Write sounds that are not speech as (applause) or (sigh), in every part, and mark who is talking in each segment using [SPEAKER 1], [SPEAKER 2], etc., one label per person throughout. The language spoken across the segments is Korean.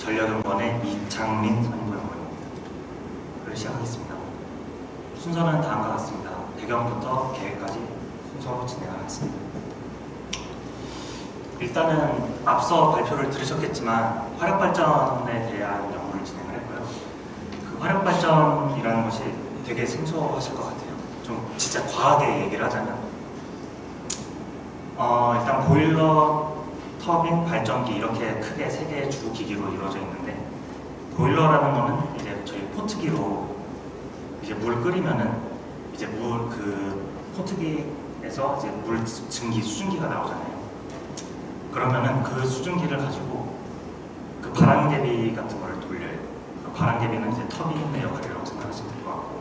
[SPEAKER 1] 전력연구원의 이창민 선임고연구원입니다. 를 시작하겠습니다. 순서는 다음과 같습니다. 배경부터 계획까지 순서로 진행하겠습니다. 일단은 앞서 발표를 들으셨겠지만 화력발전에 대한 연구를 진행을 했고요. 그 화력발전이라는 것이 되게 생소하실 것 같아요. 좀 진짜 과하게 얘기를 하자면 어, 일단 보일러, 터빈, 발전기 이렇게 크게 세 개의 주 기기로 이루어져 있는데 보일러라는 거는 이제 저희 포트기로 이제 물 끓이면은 이제 물 그 포트기에서 이제 물 증기 수증기가 나오잖아요. 그러면은 그 수증기를 가지고 그 바람개비 같은 걸 돌려요. 그 바람개비는 이제 터빈의 역할이라고 생각하시면 될 것 같고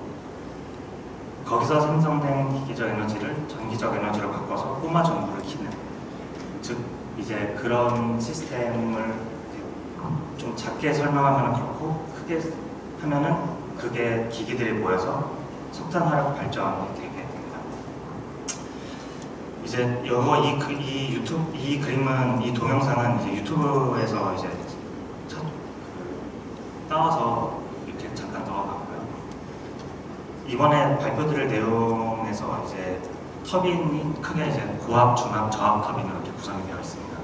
[SPEAKER 1] 거기서 생성된 기기적 에너지를 전기적 에너지로 바꿔서 꼬마 전구를 키는 즉 이제 그런 시스템을 좀 작게 설명하면 그렇고 크게 하면은 그게 기기들이 모여서 석탄 화력 발전이 되게 됩니다. 이제 이거 이, 그- 이 유튜브 이 그림은 이 동영상은 이제 유튜브에서 이제 찾- 그 따와서 이렇게 잠깐 넣어봤고요. 이번에 발표드릴 내용에서 이제 터빈이 크게 이제 고압, 중압, 저압 터빈으로 이렇게 구성이 되어 있습니다.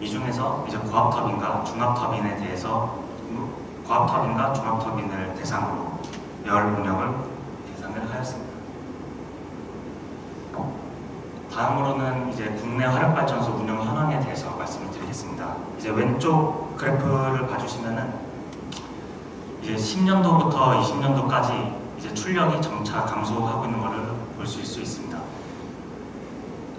[SPEAKER 1] 이 중에서 이제 고압 터빈과 중압 터빈에 대해서 음, 고압 터빈과 중압 터빈을 대상으로 열 운영을 계산을 하였습니다. 다음으로는 이제 국내 화력발전소 운영 현황에 대해서 말씀을 드리겠습니다. 이제 왼쪽 그래프를 봐주시면은 이제 10년도부터 20년도까지 이제 출력이 점차 감소하고 있는 것을 볼수 있습니다.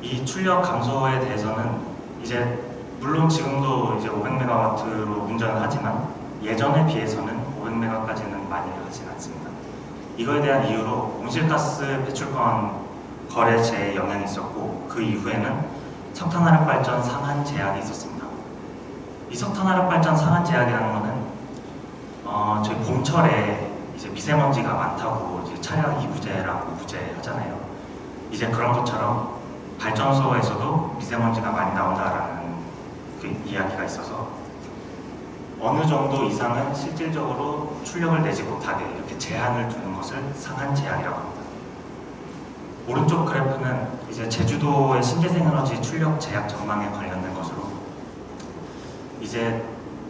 [SPEAKER 1] 이 출력 감소에 대해서는 이제 물론 지금도 이제 500메가와트로 운전을 하지만 예전에 비해서는 500메가까지는 많이 하진 않습니다. 이거에 대한 이유로 온실가스 배출권 거래제에 영향이 있었고 그 이후에는 석탄화력 발전 상한 제약이 있었습니다. 이 석탄화력 발전 상한 제약이라는 것은 어, 저희 봄철에 이제 미세먼지가 많다고 이제 차량 이부제랑 우부제 하잖아요. 이제 그런 것처럼 발전소에서도 미세먼지가 많이 나온다라는 그 이야기가 있어서 어느 정도 이상은 실질적으로 출력을 내지 못하게 이렇게 제한을 두는 것을 상한 제약이라고 합니다. 오른쪽 그래프는 이제 제주도의 신재생 에너지 출력 제약 전망에 관련된 것으로 이제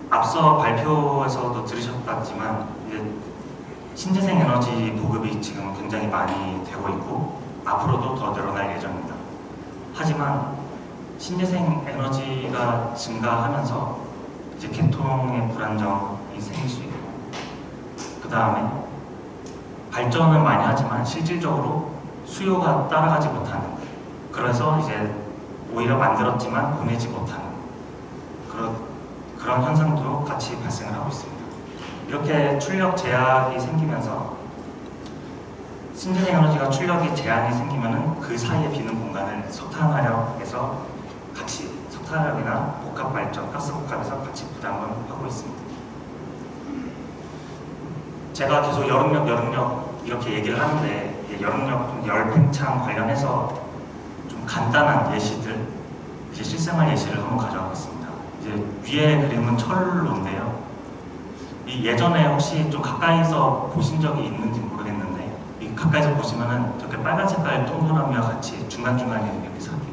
[SPEAKER 1] 앞서 발표에서도 들으셨겠지만 이제 신재생 에너지 보급이 지금 굉장히 많이 되고 있고 앞으로도 더 늘어날 예정입니다. 하지만 신재생 에너지가 증가하면서 이제 개통의 불안정이 생길 수 있고 그 다음에 발전은 많이 하지만 실질적으로 수요가 따라가지 못하는 그래서 이제 오히려 만들었지만 보내지 못하는 그런, 그런 현상도 같이 발생을 하고 있습니다. 이렇게 출력 제약이 생기면서 신재생 에너지가 출력이 제한이 생기면은 그 사이에 비는 공간을 석탄 화력에서 같이 석탄화력이나 복합 발전, 가스 복합에서 같이 부담을 하고 있습니다. 제가 계속 여름력, 여름력 이렇게 얘기를 하는데 여름력 열 팽창 관련해서 좀 간단한 예시들, 이제 실생활 예시를 한번 가져와봤습니다. 이제 위에 그림은 철로인데요. 이 예전에 혹시 좀 가까이서 보신 적이 있는지 가까이서 보시면은 이렇게 빨간 색깔 동그라미와 같이 중간중간에 이렇게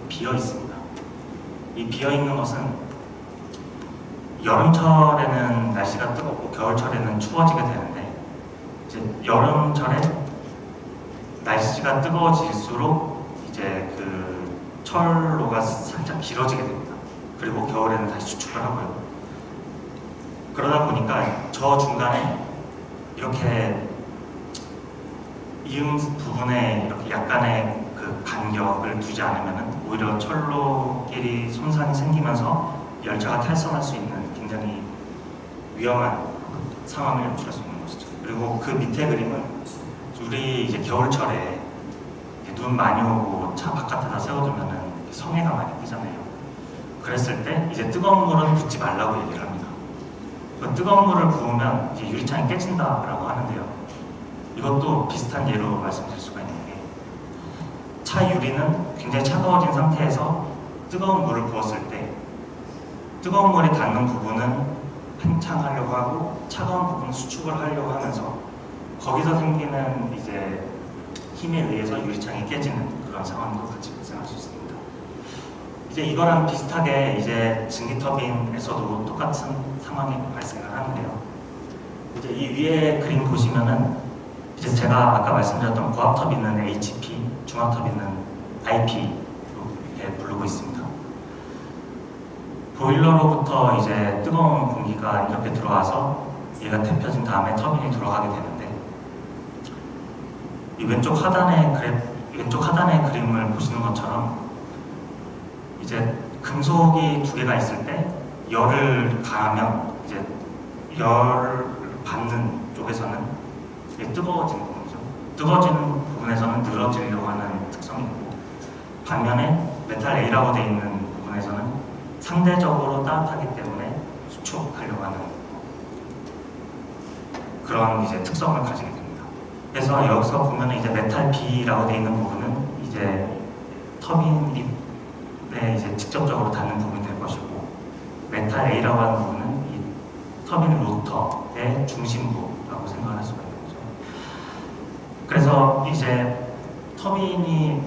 [SPEAKER 1] 비어 있습니다. 이 비어 있는 것은 여름철에는 날씨가 뜨겁고 겨울철에는 추워지게 되는데 이제 여름철에 날씨가 뜨거워질수록 이제 그 철로가 살짝 길어지게 됩니다. 그리고 겨울에는 다시 수축을 하고요. 그러다 보니까 저 중간에 이렇게 이음 부분에 이렇게 약간의 그 간격을 두지 않으면 오히려 철로끼리 손상이 생기면서 열차가 탈선할 수 있는 굉장히 위험한 상황을 연출할 수 있는 것이죠. 그리고 그 밑에 그림은 우리 이제 겨울철에 눈 많이 오고 차 바깥에다 세워두면은 성해가 많이 뜨잖아요. 그랬을 때 이제 뜨거운 물은 붓지 말라고 얘기를 합니다. 그 뜨거운 물을 부으면 이제 유리창이 깨진다라고. 이것도 비슷한 예로 말씀드릴 수가 있는 게 차 유리는 굉장히 차가워진 상태에서 뜨거운 물을 부었을 때 뜨거운 물이 닿는 부분은 팽창 하려고 하고 차가운 부분 수축을 하려고 하면서 거기서 생기는 이제 힘에 의해서 유리창이 깨지는 그런 상황도 같이 발생할 수 있습니다. 이제 이거랑 비슷하게 이제 증기 터빈에서도 똑같은 상황이 발생을 하는데요. 이제 이 위에 그림 보시면은 이제 제가 아까 말씀드렸던 고압 터빈은 HP, 중압 터빈은 IP로 이렇게 부르고 있습니다. 보일러로부터 이제 뜨거운 공기가 이렇게 들어와서 얘가 데펴진 다음에 터빈이 돌아가게 되는데 이 왼쪽 하단의 그래 왼쪽 하단의 그림을 보시는 것처럼 이제 금속이 두 개가 있을 때 열을 가하면 이제 열을 받는 쪽에서는 이게 뜨거워지는 부분이죠. 뜨거워지는 부분에서는 늘어지려고 하는 특성이 있고 반면에 메탈 A라고 되어 있는 부분에서는 상대적으로 따뜻하기 때문에 수축하려고 하는 그런 이제 특성을 가지게 됩니다. 그래서 여기서 보면 이제 메탈 B라고 되어 있는 부분은 이제 터빈에 이제 직접적으로 닿는 부분이 될 것이고 메탈 A라고 하는 부분은 이 터빈 로터의 중심부라고 생각할 수가 있는 거죠. 그래서 이제 터빈이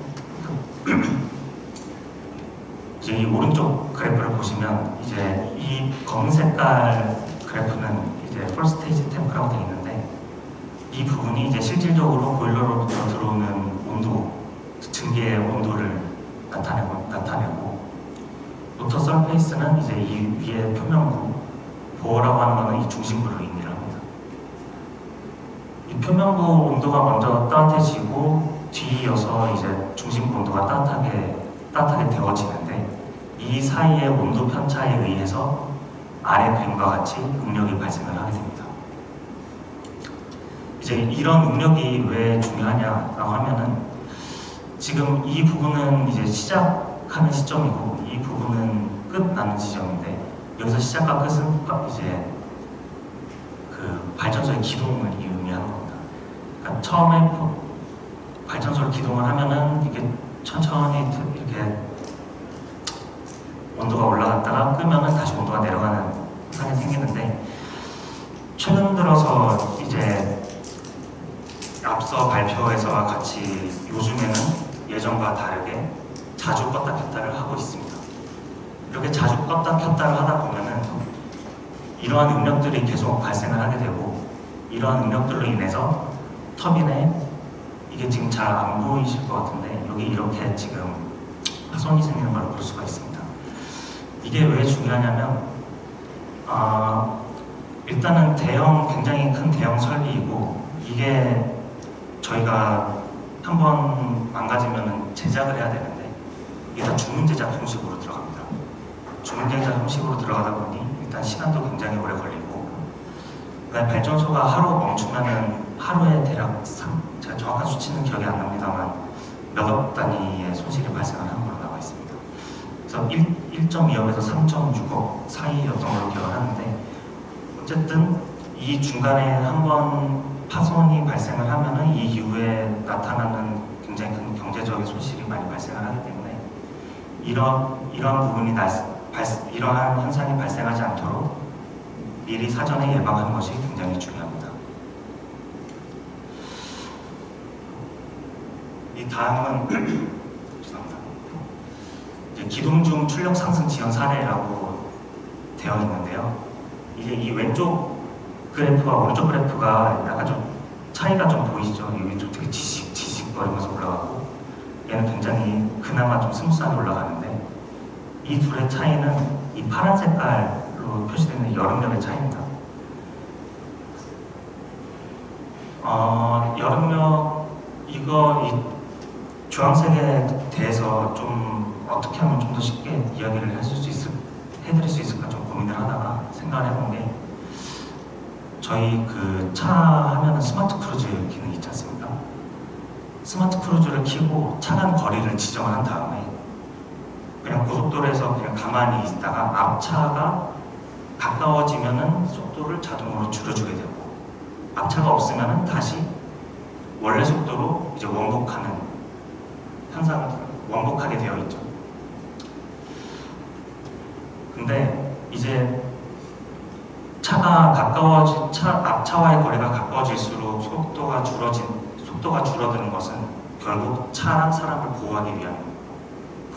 [SPEAKER 1] 그 (clears throat) 이제 이 오른쪽 그래프를 보시면 이제 이 검은 색깔 그래프는 이제 stage temp라고 되어 있는데 이 부분이 이제 실질적으로 보일러로부터 들어오는 온도, 증기의 온도를 나타내고, 나타내고 로터 서페이스는 이제 이 위에 표면부, 보어라고 하는 거는 이 중심부를 표면부 온도가 먼저 따뜻해지고 뒤이어서 이제 중심부 온도가 따뜻하게 따뜻하게 데워지는데 이 사이의 온도 편차에 의해서 아래 그림과 같이 응력이 발생을 하게 됩니다. 이제 이런 응력이 왜 중요하냐라고 하면은 지금 이 부분은 이제 시작하는 시점이고 이 부분은 끝나는 지점인데 여기서 시작과 끝은 이제 그 발전소의 기동을 겁니다. 처음에 발전소를 기동을 하면은 이게 천천히 이렇게 온도가 올라갔다가 끄면은 다시 온도가 내려가는 현상이 생기는데 최근 들어서 이제 앞서 발표에서와 같이 요즘에는 예전과 다르게 자주 껐다 켰다를 하고 있습니다. 이렇게 자주 껐다 켰다를 하다 보면은 이러한 응력들이 계속 발생을 하게 되고 이러한 응력들로 인해서 터빈에 이게 지금 잘 안 보이실 것 같은데 여기 이렇게 지금 파손이 생기는 걸 볼 수가 있습니다. 이게 왜 중요하냐면 아, 일단은 대형 굉장히 큰 대형 설비이고 이게 저희가 한번 망가지면 제작을 해야 되는데 이게 다 주문 제작 형식으로 들어갑니다. 주문 제작 형식으로 들어가다 보니 일단 시간도 굉장히 오래 걸리고 그다음에 발전소가 하루 멈추면은 하루에 대략 3, 제가 정확한 수치는 기억이 안 납니다만 몇억 단위의 손실이 발생하는 걸로 나와 있습니다. 그래서 1, 1.2억에서 3.6억 사이였던 걸로 기억을 하는데 어쨌든 이 중간에 한 번 파손이 발생을 하면은 이 이후에 나타나는 굉장히 큰 경제적인 손실이 많이 발생을 하기 때문에 이런 이러한 부분이 날, 발, 이러한 현상이 발생하지 않도록 미리 사전에 예방하는 것이 굉장히 중요합니다. 이 다음은. (clears throat) 이제 기동 중 출력 상승 지연 사례라고 되어 있는데요. 이제 이 왼쪽 그래프와 오른쪽 그래프가 약간 좀 차이가 좀 보이시죠? 이 왼쪽 되게 지직 지직거리면서 올라가고 얘는 굉장히 그나마 좀 스무스하게 올라가는데 이 둘의 차이는 이 파란 색깔 로 표시되는 여름력의 차이입니다. 어, 여름력 이거 이 주황색에 대해서 좀 어떻게 하면 좀 더 쉽게 이야기를 해줄 수 있을 해드릴 수 있을까 좀 고민을 하다가 생각을 해본 게 저희 그 차 하면은 스마트 크루즈 기능 있지 않습니까? 스마트 크루즈를 켜고 차간 거리를 지정을 한 다음에 그냥 고속도로에서 그냥 가만히 있다가 앞차가 가까워지면은 속도를 자동으로 줄여주게 되고 앞차가 없으면은 다시 원래 속도로 이제 원복하는 현상을 원복하게 되어 있죠. 근데 이제 차가 가까워지 차 앞차와의 거리가 가까워질수록 속도가 줄어진 속도가 줄어드는 것은 결국 차랑 사람을 보호하기 위한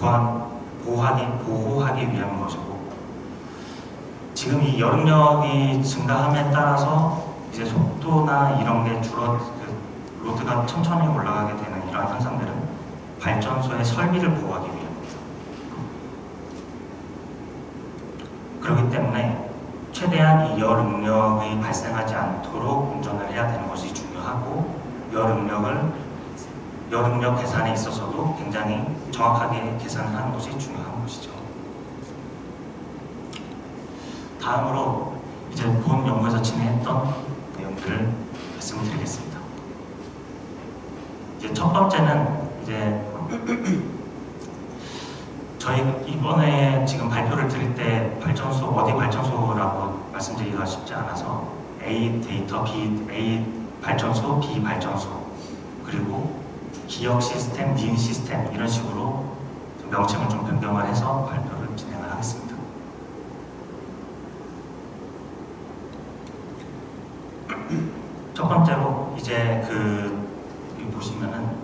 [SPEAKER 1] 보안 보호하기 보호하기 위한 것이고 지금 이 여름력이 증가함에 따라서 이제 속도나 이런 게 줄어 그 로드가 천천히 올라가게 되는 이러한 현상들은 발전소의 설비를 보호하기 위함입니다. 그렇기 때문에 최대한 이 열응력이 발생하지 않도록 운전을 해야 되는 것이 중요하고 열응력을 열응력 계산에 있어서도 굉장히 정확하게 계산을 하는 것이 중요한 것이죠. 다음으로 이제 본 연구에서 진행했던 내용들을 말씀을 드리겠습니다. 이제 첫 번째는 이제 (clears throat) 저희 이번에 지금 발표를 드릴 때 발전소 어디 발전소라고 말씀드리기가 쉽지 않아서 A 데이터, B A 발전소, B 발전소 그리고 기억 시스템, 니은 시스템 이런 식으로 좀 명칭을 좀 변경을 해서 발표를 진행을 하겠습니다. 첫 번째로 이제 그 보시면은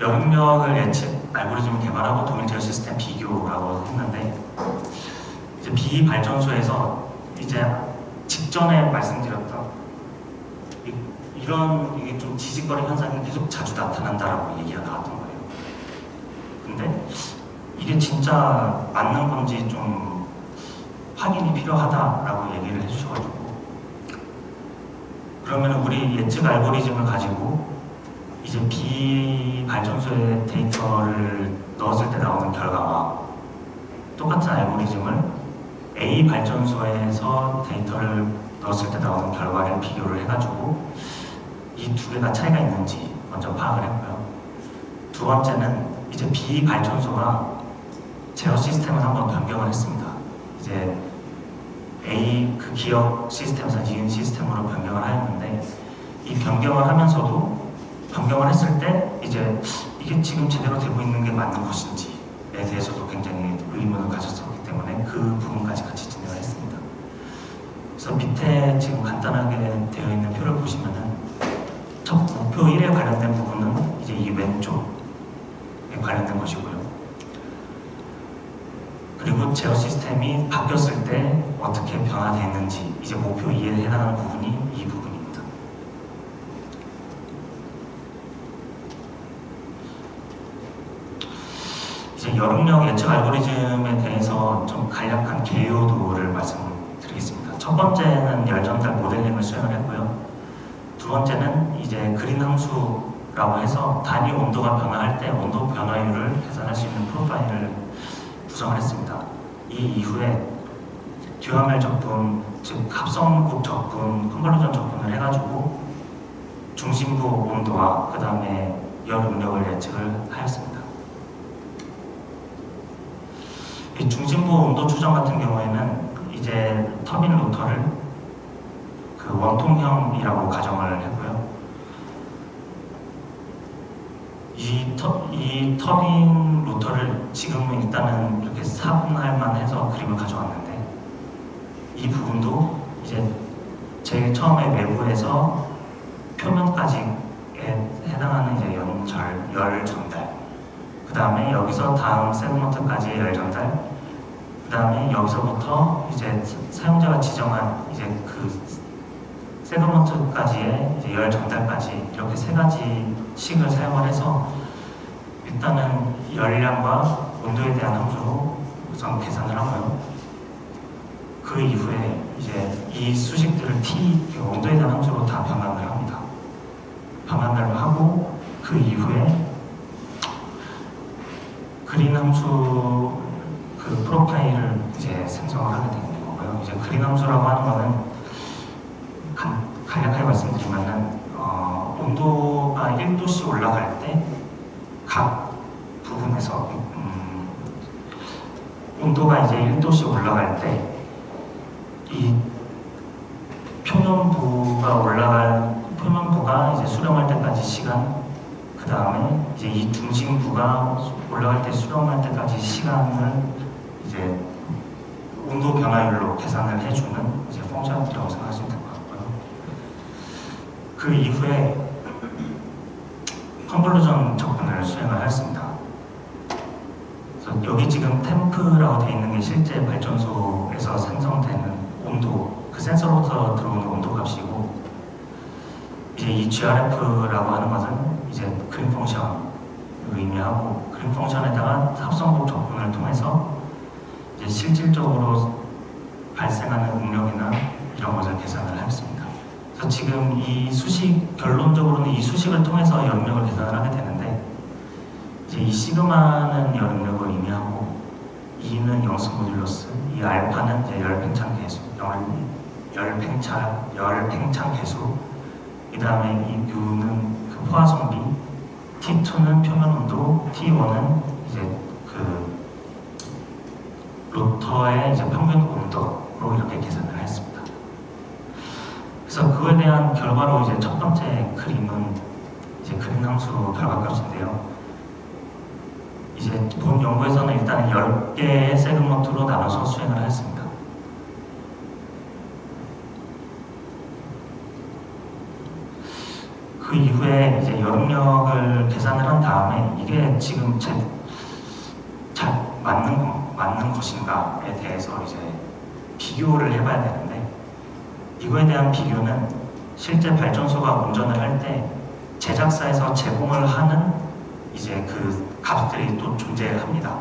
[SPEAKER 1] 영역을 예측 알고리즘을 개발하고 동일 제어 시스템 비교라고 했는데 이제 비발전소에서 이제 직전에 말씀드렸던 이- 이런 이게 좀 지직거리 현상이 계속 자주 나타난다라고 얘기가 나왔던 거예요. 근데 이게 진짜 맞는 건지 좀 확인이 필요하다라고 얘기를 해주셔가지고 그러면 우리 예측 알고리즘을 가지고 이제 비발전소의 데이터를 넣었을 때 나오는 결과와 똑같은 알고리즘을 A 발전소에서 데이터를 넣었을 때 나오는 결과를 비교를 해가지고 이 두 개가 차이가 있는지 먼저 파악을 했고요. 두 번째는 이제 B 발전소가 제어 시스템을 한번 변경을 했습니다. 이제 A 그 기억 시스템에서 니은 시스템으로 변경을 하였는데 이 변경을 하면서도 변경을 했을 때 이제 이게 지금 제대로 되고 있는 게 맞는 것인지에 대해서도 굉장히 의문을 가졌었기 때문에 그 부분까지 같이 진행을 했습니다. 그래서 밑에 지금 간단하게 되어 있는 표를 보시면은 첫 목표 1에 관련된 부분은 이제 이 왼쪽에 관련된 것이고요. 그리고 제어 시스템이 바뀌었을 때 어떻게 변화됐는지 이제 목표 2에 해당하는 부분이 이 부분입니다. 이제 여름력 예측 알고리즘에 대해서 좀 간략한 개요도를 말씀드리겠습니다. 첫 번째는 열전달 모델링을 수행을 했고요. 두 번째는 이제 그린 함수라고 해서 단위 온도가 변화할 때 온도 변화율을 계산할 수 있는 프로파일을 구성을 했습니다. 이 이후에 듀아멜 적분, 즉 합성국 적분, 컨버전 적분을 해가지고 중심부 온도와 그 다음에 열 응력을 예측을 하였습니다. 이 중심부 온도 추정 같은 경우에는 이제 터빈 로터를 그 원통형이라고 가정을 했고요. 이, 터, 이 터빈 로터를 지금은 일단은 이렇게 사분할만 해서 그림을 가져왔는데 이 부분도 이제 제일 처음에 외부에서 표면까지에 해당하는 이제 연절, 열 전달. 그 다음에 여기서 다음 세그먼트까지의 열 전달. 그 다음에 여기서부터 이제 사용자가 지정한 이제 그 이제 열 전달까지 이렇게 세 가지 식을 사용을 해서 일단은 열량과 온도에 대한 함수로 우선 계산을 하고요. 그 이후에 이제 이 수식들을 T 그 온도에 대한 함수로 다 변환을 합니다. 변환을 하고 그 이후에 그린 함수 그 프로파일을 이제 생성을 하게 되는 거고요. 이제 그린 함수라고 하는 거는 간, 간략하게 말씀드리면은 어, 1도씩 올라갈 때 각 부분에서 음, 온도가 이제 1도씩 올라갈 때 이 표면부가 올라갈 표면부가 이제 수렴할 때까지 시간 그 다음에 이제 이 중심부가 올라갈 때 수렴할 때까지 시간을 이제 온도 변화율로 계산을 해주는 이제 펑션이라고 생각하시면 될 것 같고요. 그 이후에 컨볼루전 접근을 수행을 했습니다. 그래서 여기 지금 템프라고 되어 있는 게 실제 발전소에서 생성되는 온도, 그 센서로부터 들어오는 온도 값이고 이제 이 GRF라고 하는 것은 이제 그린 펑션을 의미하고 그린 펑션에다가 합성곡 접근을 통해서 이제 실질적으로 발생하는 응력이나 이런 것을 계산을 했습니다. 그래서 지금 이 수식 결론적으로는 이 수식을 통해서 열능력을 계산을 하게 되는데 이제 이 시그마는 열능력을 의미하고 E는 영수 모듈러스, 이 알파는 이제 열팽창 계수, 열, 열팽창, 열팽창 계수, 그 다음에 이 U는 그 포화성비, T2는 표면 온도, T1은 이제 그 로터의 이제 평균 온도로 이렇게 했습니다. 그래서 그거에 대한 결과로 이제 첫 번째 그림은 이제 그린 함수 결과값인데요. 이제 본 연구에서는 일단 10개의 세그먼트로 나눠서 수행을 했습니다. 그 이후에 이제 여름력을 계산을 한 다음에 이게 지금 제, 잘 맞는, 거- 맞는 것인가에 대해서 이제 비교를 해봐야 되는데 이거에 대한 비교는 실제 발전소가 운전을 할 때 제작사에서 제공을 하는 이제 그 값들이 또 존재합니다.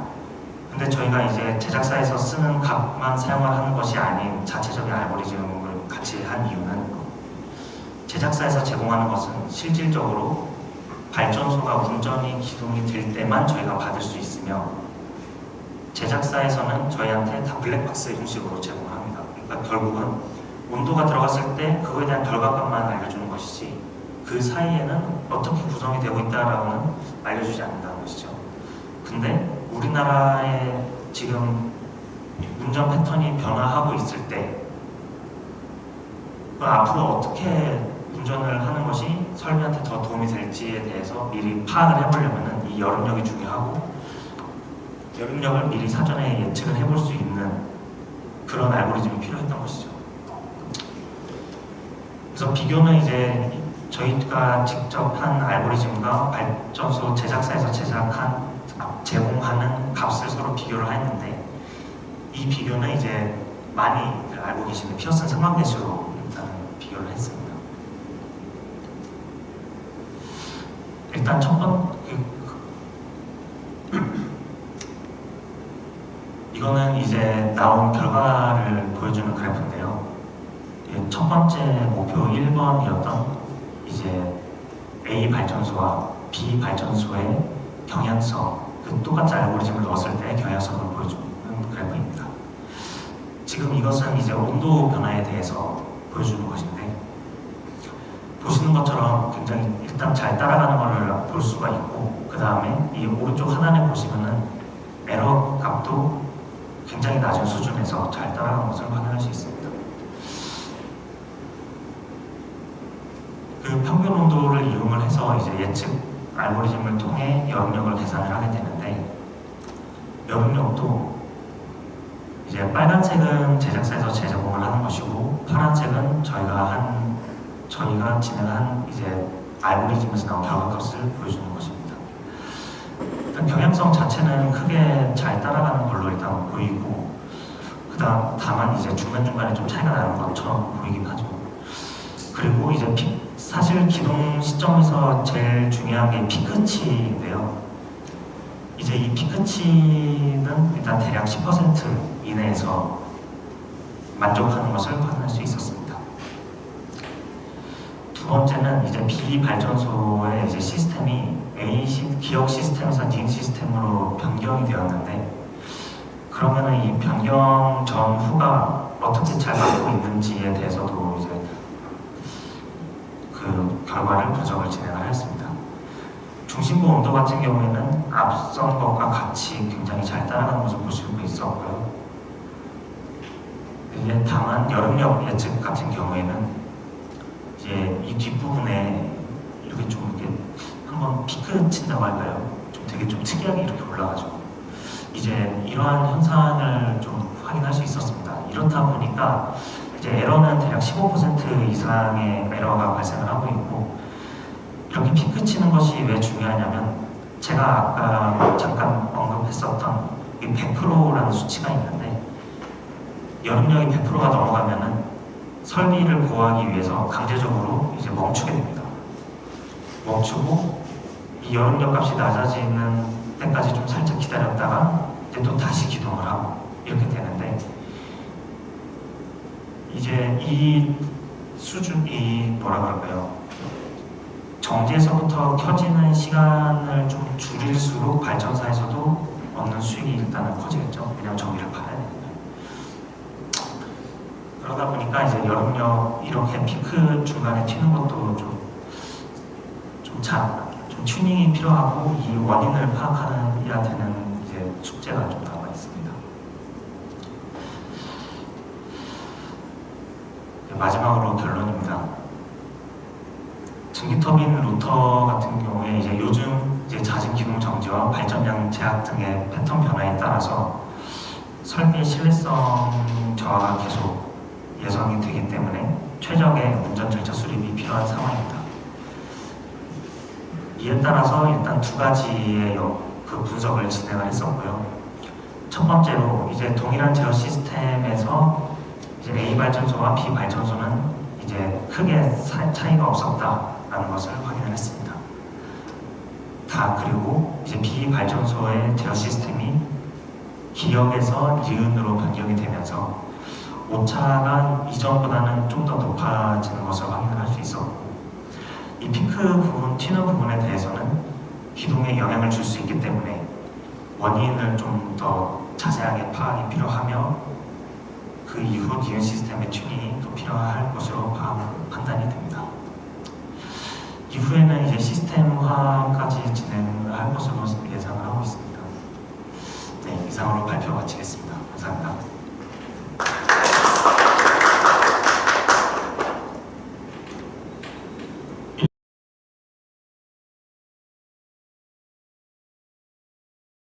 [SPEAKER 1] 근데 저희가 이제 제작사에서 쓰는 값만 사용을 하는 것이 아닌 자체적인 알고리즘을 같이 한 이유는 제작사에서 제공하는 것은 실질적으로 발전소가 운전이 기동이 될 때만 저희가 받을 수 있으며 제작사에서는 저희한테 다 블랙박스 형식으로 제공합니다. 그러니까 결국은 온도가 들어갔을 때 그거에 대한 결과값만 알려주는 것이지 그 사이에는 어떻게 구성이 되고 있다라고는 알려주지 않는다는 것이죠. 근데 우리나라의 지금 운전 패턴이 변화하고 있을 때 앞으로 어떻게 운전을 하는 것이 설비한테 더 도움이 될지에 대해서 미리 파악을 해보려면 이 여름력이 중요하고 여름력을 미리 사전에 예측을 해볼 수 있는 그런 알고리즘이 필요했던 것이죠. 그래서 비교는 이제 저희가 직접 한 알고리즘과 발전소 제작사에서 제작한 제공하는 값을 서로 비교를 했는데 이 비교는 이제 많이 알고 계시는 피어슨 상관계수로 일단 비교를 했습니다. 일단 첫 번, 그- (clears throat) 이거는 이제 나온 결과를 보여주는 그래프인데요. 예, 첫 번째 목표 1번이었던 이제 A 발전소와 B 발전소의 경향성, 그 똑같이 알고리즘을 넣었을 때 경향성을 보여주는 그래프입니다. 지금 이것은 이제 온도 변화에 대해서 보여주는 것인데 보시는 것처럼 굉장히 일단 잘 따라가는 것을 볼 수가 있고 그 다음에 이 오른쪽 하단에 보시면은 에러 값도 굉장히 낮은 수준에서 잘 따라가는 것을 확인할 수 있습니다. 그 평균 온도를 이용을 해서 이제 예측 알고리즘을 통해 여름력을 계산을 하게 되는데 여름력도 이제 빨간색은 제작사에서 재제공을 하는 것이고 파란색은 저희가 한 저희가 진행한 이제 알고리즘에서 나온 결과값을 보여주는 것입니다. 일단 경향성 자체는 크게 잘 따라가는 걸로 일단 보이고 그다음 다만 이제 중간 중간에 좀 차이가 나는 것처럼 보이긴 하죠. 그리고 이제 피, 사실 기동 시점에서 제일 중요한 게 피크치인데요. 이제 이 피크치는 일단 대략 10% 이내에서 만족하는 것을 확인할 수 있었습니다. 두 번째는 이제 B 발전소의 이제 시스템이 A 시, 기억 시스템에서 D 시스템으로 변경이 되었는데 그러면은 이 변경 전후가 어떻게 잘 맞고 있는지에 대해서도 이제 그 결과를 분석을 진행을 했습니다. 중심부 온도 같은 경우에는 앞선 것과 같이 굉장히 잘 따라가는 것을 볼 수 있었고요. 이제 다만 여름력 예측 같은 경우에는 이제 이 뒷부분에 이렇게 좀 이렇게 한번 피크 친다고 할까요? 좀 되게 좀 특이하게 이렇게 올라가죠. 이제 이러한 현상을 좀 확인할 수 있었습니다.
[SPEAKER 2] 이렇다 보니까 이제 에러는 대략 15% 이상의 에러가 발생을 하고 있고 이렇게 피크 치는 것이 왜 중요하냐면 제가 아까 잠깐 언급했었던 이 100%라는 수치가 있는데 여름력이 100%가 넘어가면은 설비를 보호하기 위해서 강제적으로 이제 멈추게 됩니다. 멈추고 이 여름력 값이 낮아지는 때까지 좀 살짝 기다렸다가 이제 또 다시 기동을 하고 이렇게 되는데 이제 이 수준 이 뭐라 그럴까요? 정지에서부터 켜지는 시간을 좀 줄일수록 발전사에서도 얻는 수익이 일단은 커지겠죠. 왜냐하면 전기를 팔아야 되니까. 그러다 보니까 이제 여름력 이렇게 피크 중간에 튀는 것도 좀 좀 잘 좀 튜닝이 필요하고 이 원인을 파악하는 이야 되는 이제 숙제가 좀 남아 있습니다. 네, 마지막으로 결론입니다. 전기터빈 로터 같은 경우에 이제 요즘 이제 잦은 기동 정지와 발전량 제약 등의 패턴 변화에 따라서 설비의 신뢰성 저하가 계속 예상이 되기 때문에 최적의 운전 절차 수립이 필요한 상황입니다. 이에 따라서 일단 두 가지의 여- 그 분석을 진행을 했었고요. 첫 번째로 이제 동일한 제어 시스템에서 이제 A 발전소와 B 발전소는 이제 크게 사- 차이가 없었다라는 것을 확인을 했습니다. 다 그리고 이제 B 발전소의 제어 시스템이 기역에서 니은으로 변경이 되면서 오차가 이전보다는 좀 더 높아지는 것을 확인을 할수 있었고 이 피크 부분, 튀는 부분에 대해서는 기동에 영향을 줄 수 있기 때문에 원인을 좀 더 자세하게 파악이 필요하며 그 이후 니은 시스템의 튜닝이 또 필요할 것으로 파- 판단이 됩니다. 이후에는 이제 시스템화까지 진행을 할 것으로 예상을 하고 있습니다. 네, 이상으로 발표 마치겠습니다. 감사합니다.